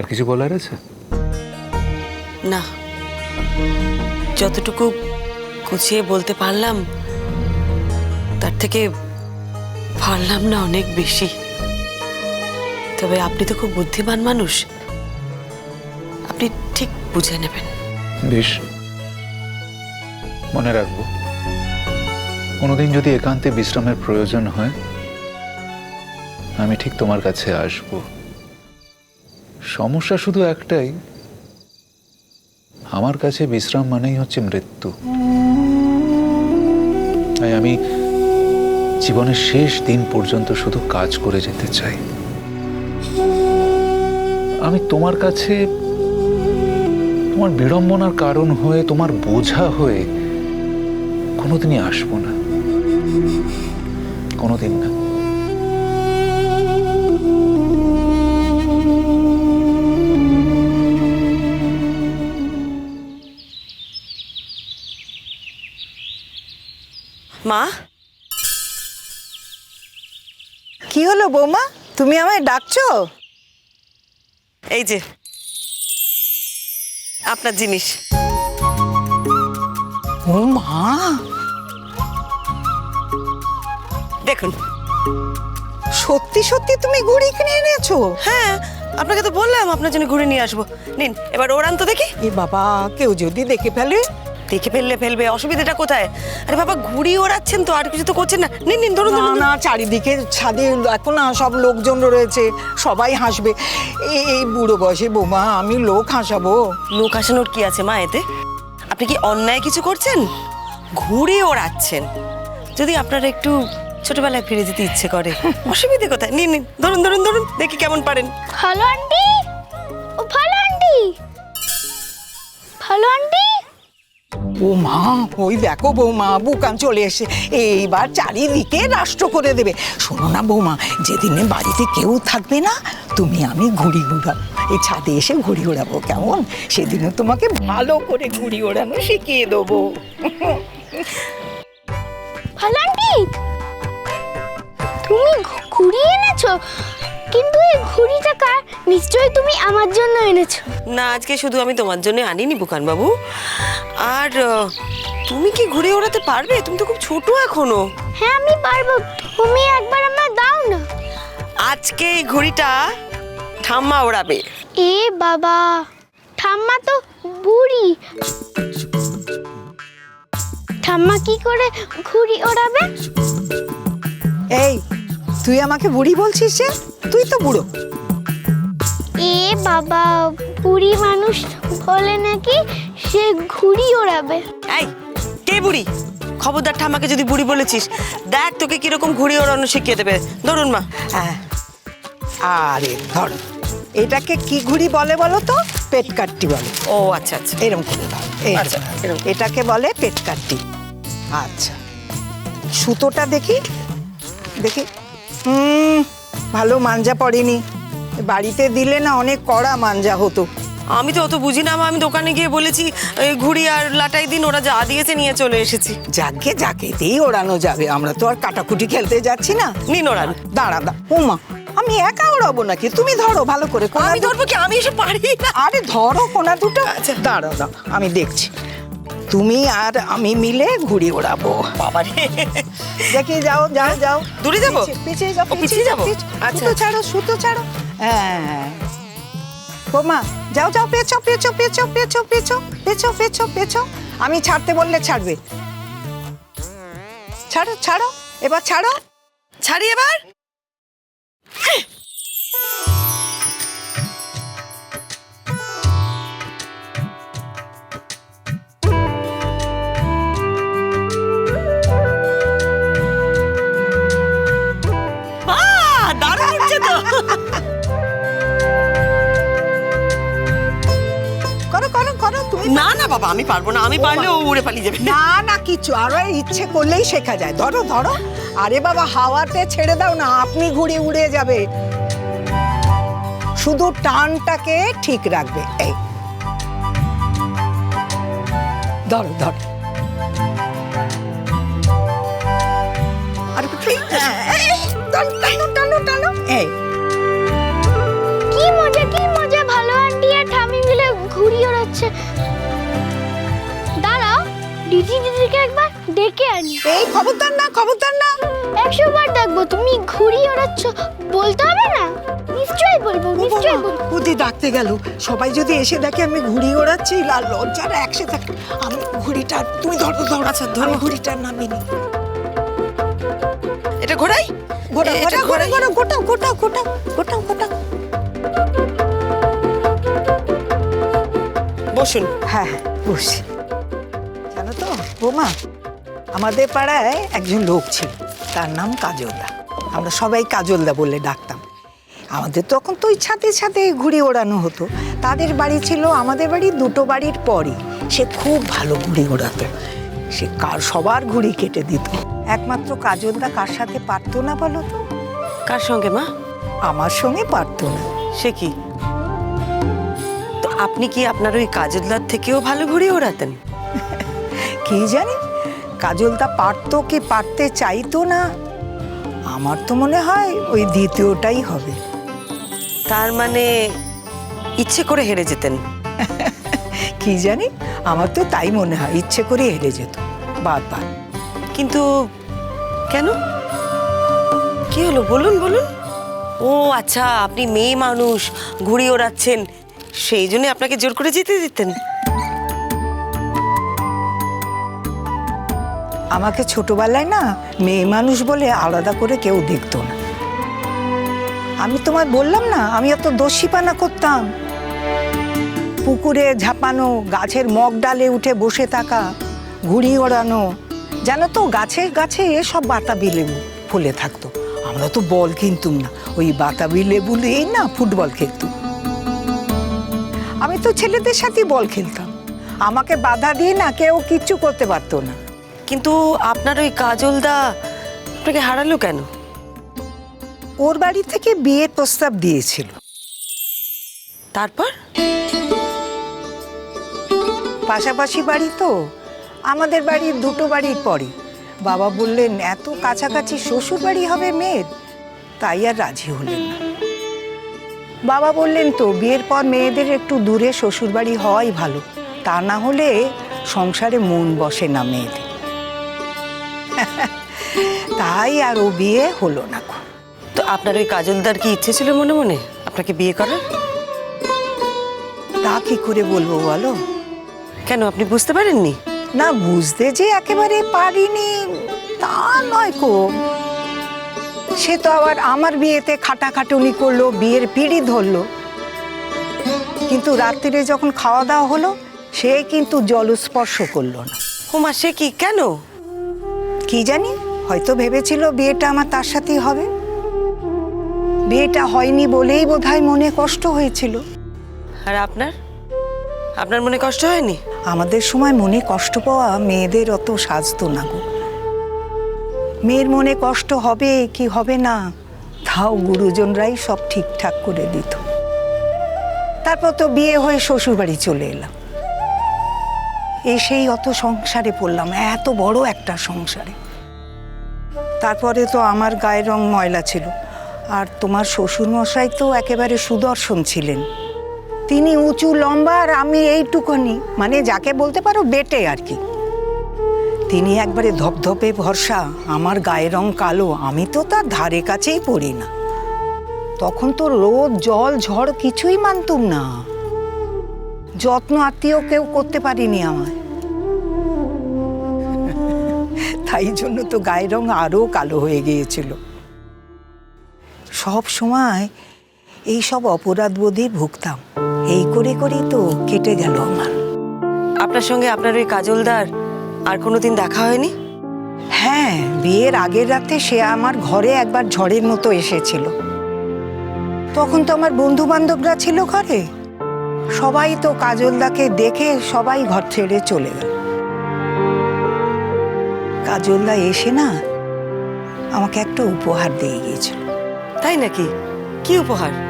আর কিছু বলার আছে? না। যতটুকু গুছিয়ে বলতে পারলাম তার থেকে পারলাম না অনেক বেশি। তবে আপনি তো খুব বুদ্ধিমান মানুষ। আপনি ঠিক বুঝে নেবেন। বেশ। মনে রাখব কোনোদিন যদি একান্তে বিশ্রামের প্রয়োজন হয় আমি ঠিক তোমার কাছে আসব। সমস্যা শুধু একটাই। আমার কাছে বিশ্রাম মানেই হচ্ছে মৃত্যু। তাই আমি জীবনের শেষ দিন পর্যন্ত শুধু কাজ করে যেতে চাই। আমি তোমার কাছে তোমার বিড়ম্বনার কারণ হয়ে, তোমার বোঝা হয়ে কোনোদিনই আসব না। কোনোদিন না। মা? কি হলো বৌমা? তুমি আমায় ডাকছো? এই যে আপনার জিনিস। ও মা দেখুন। সত্যি সত্যি তুমি ঘুড়ি কিনে এনেছো? হ্যাঁ আপনাকে তো বললাম আপনার জন্য ঘুরে নিয়ে আসব। নিন এবার ওরান তো দেখি। এ বাবা কেউ যদি দেখে ফেলে দেখে ফেললে ফেলবে অসুবিধাটা কোথায়? আরে বাবা ঘুড়ি ওড়াচ্ছেন তো আর কিছু তো করছেন না। নিন নিন ধরুন না ধরুন না চারিদিকে ছাদে এখন না সব লোকজন রয়েছে সবাই হাসবে। এই এই বুড়ো বয়সে বৌমা আমি লোক হাসাবো। লোক হাসানোর কি আছে মা এতে? আপনি কি অন্যায় কিছু করছেন? ঘুরে ওড়াচ্ছেন। যদি আপনারা একটু ছোটবেলায় ফিরে যেতে ইচ্ছে করে অসুবিধে কোথায়? নিন নিন ধরুন ধরুন ধরুন দেখি কেমন পারেন। ভালো আন্টি? ও ভালো আন্টি? ভালো আন্টি? ও মা ওই দেখো বৌমা, বুকান চলে এসে। এইবার চারিদিকে রাষ্ট্র করে দেবে। শোনো না বৌমা, যেদিনে বাড়িতে কেউ থাকবে না, তুমি আমি ঘুড়ি উড়াবো এই ছাদে এসে ঘুড়ি ওড়াবো কেমন? সেদিনে তোমাকে ভালো করে ঘুড়ি ওড়ানো শিখিয়ে দেবো। ভালো তুমি ঘুড়ি এনেছো, কিন্তু এই ঘুড়িটা নিশ্চয়ই তুমি আমার জন্য এনেছো। না আজকে শুধু আমি তোমার জন্য আনিনি বুকান বাবু। আর তুমি কি ঘুরে ওড়াতে পারবে? তুমি তো খুব ছোট এখনও। হ্যাঁ আমি পারব। তুমি একবার আমার দাও না। আজকে এই ঘুড়িটা ঠাম্মা ওড়াবে। এ বাবা ঠাম্মা তো বুড়ি। ঠাম্মা কি করে ঘুড়ি ওড়াবে? এই তুই আমাকে বুড়ি বলছিস যে? তুই তো বুড়ো। এ বাবা বুড়ি মানুষ বলে নাকি সে ঘুড়ি ওড়াবে। এই কে বুড়ি? খবরদার ঠাম্মাকে যদি বুড়ি বলেছিস দেখ তোকে কীরকম ঘুড়ি ওড়ানো শিখিয়ে দেবে। ধরুন মা। হ্যাঁ। আরে ধর। এটাকে কি ঘুড়ি বলে বলো তো? পেট কাটটি বলে। ও আচ্ছা আচ্ছা। এরকম করে দাও এই আচ্ছা, এরকম। এটাকে বলে পেট কাটটি। আচ্ছা। সুতোটা দেখি। দেখি। হুম ভালো মাঞ্জা পড়েনি। বাড়িতে দিলে না অনেক কড়া মাঞ্জা হতো। আমি তো অত বুঝি না আমি দোকানে গিয়ে বলেছি ঘুড়ি আর লাটাই দিন ওরা যা দিয়েছে নিয়ে চলে এসেছি। যাকে যাকে যাকেতেই ওড়ানো যাবে আমরা তো আর কাটাকুটি খেলতে যাচ্ছি না। নিন ওড়ান দাঁড়া দা উমা আমি একা ওড়াবো নাকি? তুমি ধরো ভালো করে আমি ধরবো কি? আমি এসে পারি না। আরে ধরো কোনা দুটো। আচ্ছা। দাঁড়া দাঁড়া আমি দেখছি। তুমি আর আমি মিলে ঘুড়ি ওড়াবো। বাবা রে। দেখি যাও যাও যাও। দূরে যাব? পিছিয়ে- যাও পিছিয়ে যাব? আচ্ছা। ছাড়ো সুতো ছাড়ো। হ্যাঁ। বৌমা, যাও যাও পেছো পেছো পেছো পেছো পেছো পেছো পেছো পেছো আমি ছাড়তে বললে ছাড়বে। ছাড়ো ছাড়ো, এবার ছাড়ো। ছাড়ি এবার। আমি পারব না আমি পারলে ও উড়ে পালিয়ে যাবে। না না কিছু আরও ইচ্ছে করলেই শেখা যায়। ধরো ধরো। আরে বাবা হাওয়াতে ছেড়ে দাও না আপনি ঘুরে উড়ে যাবে। শুধু টানটাকে ঠিক রাখবে এই। ধরো ধরো। আর একটু- দিদি দিদিকে একবার ডেকে আনি। এই খবরদার না খবরদার না। একশো বার ডাকবো তুমি ঘুড়ি ওড়াচ্ছ বলতে হবে না? নিশ্চয়ই বলব নিশ্চয়ই বলব। ওদি ডাকতে গেল সবাই যদি এসে দেখে আমি ঘুড়ি ওড়াচ্ছি লাল লজ্জারা একসাথে আমি ঘুড়িটা তুমি ধরো ধরো। আচ্ছা ধরো ঘুড়িটার নামিনি এটা গোটা এটা গোটা গোটা ঘোরাই। গোটা গোটা গোটা গোটা গোটা বসুন। হ্যাঁ হ্যাঁ বসি। বোমা আমাদের পাড়ায় একজন লোক ছিল তার নাম কাজলদা। আমরা সবাই কাজলদা বলে ডাকতাম। আমাদের তখন তো ওই ছাদে ছাদে ঘুড়ি ওড়ানো হতো। তাদের বাড়ি ছিল আমাদের বাড়ি দুটো বাড়ির পরই। সে খুব ভালো ঘুড়ি ওড়াতো। সে কার সবার ঘুড়ি কেটে দিত। একমাত্র কাজলদা কার সাথে পারতো না বলো তো? কার সঙ্গে মা? আমার সঙ্গে পারতো না। সে কি? তো আপনি কি আপনার ওই কাজলদার থেকেও ভালো ঘুড়ি ওড়াতেন? কি জানি? কাজলদা পারতো কি পারতে চাইতো না? আমার তো মনে হয় ওই দ্বিতীয়টাই হবে। তার মানে ইচ্ছে করে হেরে যেতেন। কি জানি? আমার তো তাই মনে হয় ইচ্ছে করে হেরে যেত। বারবার। কিন্তু কেন? কি হলো? বলুন বলুন। ও আচ্ছা আপনি মেয়ে মানুষ ঘুড়ি ওড়াচ্ছেন সেই জন্য আপনাকে জোর করে যেতে দিতেন। আমাকে ছোটবেলায় না মেয়ে মানুষ বলে আলাদা করে কেউ দেখতো না। আমি তোমায় বললাম না, আমি অত দস্যিপানা করতাম। পুকুরে ঝাপানো, গাছের মগ ডালে উঠে বসে থাকা, ঘুড়ি ওড়ানো, জানো তো গাছে গাছে সব বাতাবি লেবু ফুলে থাকতো। আমরা তো বল কিনতুম না, ওই বাতাবি লেবু দিয়েই না ফুটবল খেলতুম। আমি তো ছেলেদের সাথে বল খেলতাম। আমাকে বাধা দিয়ে না কেউ কিচ্ছু করতে পারতো না। কিন্তু আপনার ওই কাজলদা আপনাকে হারালো কেন? ওর বাড়ি থেকে বিয়ের প্রস্তাব দিয়েছিল। তারপর? পাশাপাশি বাড়ি তো আমাদের বাড়ির দুটো বাড়ির পরে বাবা বললেন এত কাছাকাছি শ্বশুর বাড়ি হবে মেয়ের? তাই আর রাজি হলেন না। বাবা বললেন তো বিয়ের পর মেয়েদের একটু দূরে শ্বশুর বাড়ি হওয়াই ভালো। তা না হলে সংসারে মন বসে না মেয়েদের। তাই আর ও বিয়ে হলো না তো আপনার ওই কাজলদার কি ইচ্ছে ছিল মনে মনে? আপনাকে বিয়ে করার? তা কি করে বলব বলো? কেন আপনি বুঝতে পারেননি? না বুঝতে যে একেবারে পারিনি তা নয় কো সে তো আবার আমার বিয়েতে খাটাখাটুনি করল বিয়ের পিড়ি ধরলো। কিন্তু রাত্রিরে যখন খাওয়া দাওয়া হলো সে কিন্তু জলস্পর্শ করল না। হোমা সে কি? কেন? কি জানি? হয়তো ভেবেছিল বিয়েটা আমার তার সাথেই হবে। বিয়েটা হয়নি বলেই বোধহয় মনে কষ্ট হয়েছিল। আর আপনার? আপনার মনে কষ্ট হয়নি? আমাদের সময় মনে কষ্ট পাওয়া মেয়েদের অত সাজতো না গো। মেয়ের মনে কষ্ট হবে কি হবে না তাও গুরুজনরাই সব ঠিকঠাক করে দিত। তারপর তো বিয়ে হয়ে শ্বশুরবাড়ি চলে এলাম। এসেই অত সংসারে পড়লাম, এত বড় একটা সংসারে। তারপরে তো আমার গায়ের রং ময়লা ছিল, আর তোমার শ্বশুরমশাই তো একেবারে সুদর্শন ছিলেন। তিনি উঁচু, লম্বা, আর আমি এইটুকুনি মানে যাকে বলতে পারো বেটে আর কি। তিনি একবারে ধপধপে ভরসা, আমার গায়ের রং কালো, আমি তো তার ধারে কাছেই পড়ি না। তখন তো রোদ, জল, ঝড় কিছুই মানতুম না। যত্ন আত্মীয় কেউ করতে পারিনি আমায়। তাই জন্য তো গায়ের রং আরও কালো হয়ে গিয়েছিল। সব সময় এই সব অপরাধ বোধে ভুগতাম। এই করে করেই তো কেটে গেল আমার। আপনার সঙ্গে আপনার ওই কাজলদার আর কোনোদিন দেখা হয়নি? হ্যাঁ বিয়ের আগের রাতে সে আমার ঘরে একবার ঝড়ের মতো এসেছিল। তখন তো আমার বন্ধু বান্ধবরা ছিল ঘরে। সবাই তো কাজলদাকে দেখে সবাই ঘর ছেড়ে চলে গেল। কাজলদা এসে না আমাকে একটা উপহার দিয়ে গিয়েছিল। তাই নাকি? কি উপহার?